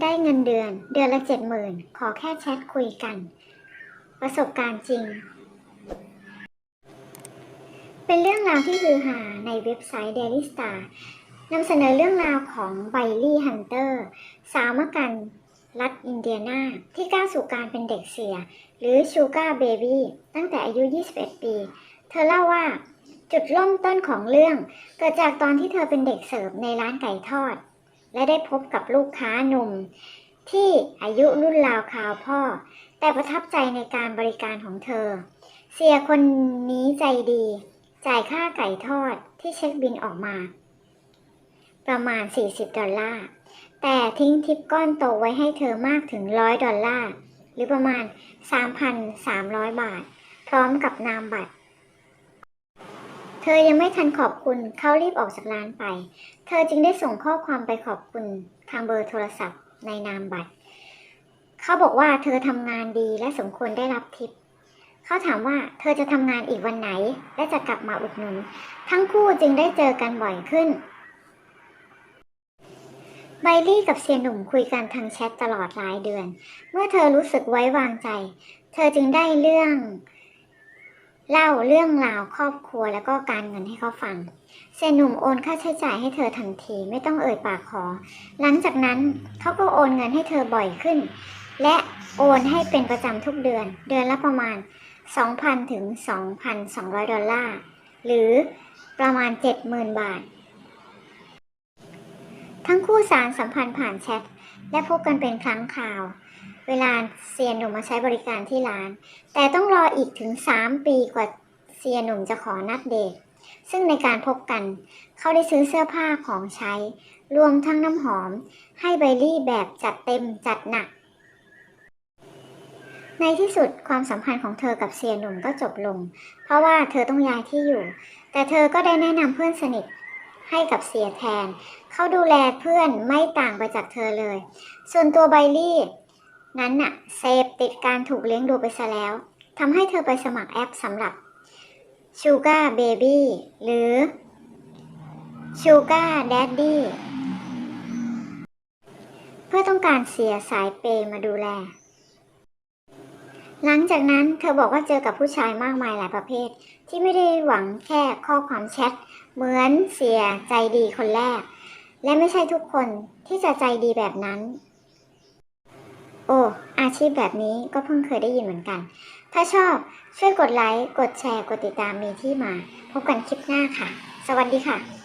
ได้เงินเดือน เดือนละเจ็ดหมื่นขอแค่แชทคุยกัน ประสบการณ์จริง เป็นเรื่องราวที่ฮือฮาในเว็บไซต์ Daily Star นำเสนอเรื่องราวของไบลี่ฮันเตอร์ สาวมกันรัฐอินเดียนา ที่ก้าวสู่การเป็นเด็กเสีย หรือชูการ์เบบี้ตั้งแต่อายุ 21 ปี เธอเล่าว่าจุดเริ่มต้นของเรื่อง เกิดจากตอนที่เธอเป็นเด็กเสิร์ฟในร้านไก่ทอด และได้พบกับลูกค้าหนุ่ม ที่อายุรุ่นราวคราวพ่อ แต่ประทับใจในการบริการของเธอ เสียคนนี้ใจดี จ่ายค่าไก่ทอดที่เช็คบินออกมา ประมาณ 40 ดอลลาร์ แต่ทิ้งทิปก้อนโตไว้ให้เธอมากถึง 100 ดอลลาร์ หรือประมาณ 3,300 บาท พร้อมกับนามบัตร เธอยังไม่ทันขอบคุณเขารีบออกจากร้านไป เธอจึงได้ส่งข้อความไปขอบคุณทางเบอร์โทรศัพท์ในนามบัตร เขาบอกว่าเธอทำงานดีและสมควรได้รับทิป เขาถามว่าเธอจะทำงานอีกวันไหน และจะกลับมาอุดหนุน ทั้งคู่จึงได้เจอกันบ่อยขึ้นไบลี่กับเซียนหนุ่มคุยกันทางแชทตลอดหลายเดือน เมื่อเธอรู้สึกไว้วางใจ เธอจึงได้เรื่อง เล่าเรื่องราวครอบครัวแล้วก็การเงินให้เขาฟัง เซนหนุ่มโอนค่าใช้จ่ายให้เธอทันทีไม่ต้องเอ่ยปากขอ หลังจากนั้นเขาก็โอนเงินให้เธอบ่อยขึ้น และโอนให้เป็นประจำทุกเดือน เดือนละประมาณ 2,000 ถึง 2,200 ดอลลาร์ หรือประมาณ 70,000 บาท ทั้งคู่สารสัมพันธ์ผ่านแชทและพบกันเป็นครั้งคราว เวลาเซียนหนุ่มมาใช้บริการที่ร้าน แต่ต้องรออีกถึง 3 ปีกว่าเซียนหนุ่มจะขอนัดเดท ซึ่งในการพบกัน เขาได้ซื้อเสื้อผ้าของใช้ รวมทั้งน้ำหอม ให้ไบลี่แบบจัดเต็มจัดหนัก ในที่สุดความสัมพันธ์ของเธอกับเซียนหนุ่มก็จบลง เพราะว่าเธอต้องย้ายที่อยู่ แต่เธอก็ได้แนะนำเพื่อนสนิทให้กับเสียแทน เขาดูแลเพื่อนไม่ต่างไปจากเธอเลย ส่วนตัวไบลี่ นั้นน่ะเสพติดการถูกเลี้ยงดูไปซะแล้วทำให้เธอไปสมัครแอปสำหรับ Sugar Baby หรือ Sugar Daddy เพื่อต้องการเสียสายเปย์มาดูแล หลังจากนั้นเธอบอกว่าเจอกับผู้ชายมากมายหลายประเภท ที่ไม่ได้หวังแค่ข้อความแชท เหมือนเสียใจดีคนแรก และไม่ใช่ทุกคนที่จะใจดีแบบนั้น โอ้ อาชีพแบบนี้ก็เพิ่งเคยได้ยินเหมือนกัน ถ้าชอบช่วยกดไลค์ กดแชร์ กดติดตามมีที่มา พบกันคลิปหน้าค่ะ สวัสดีค่ะ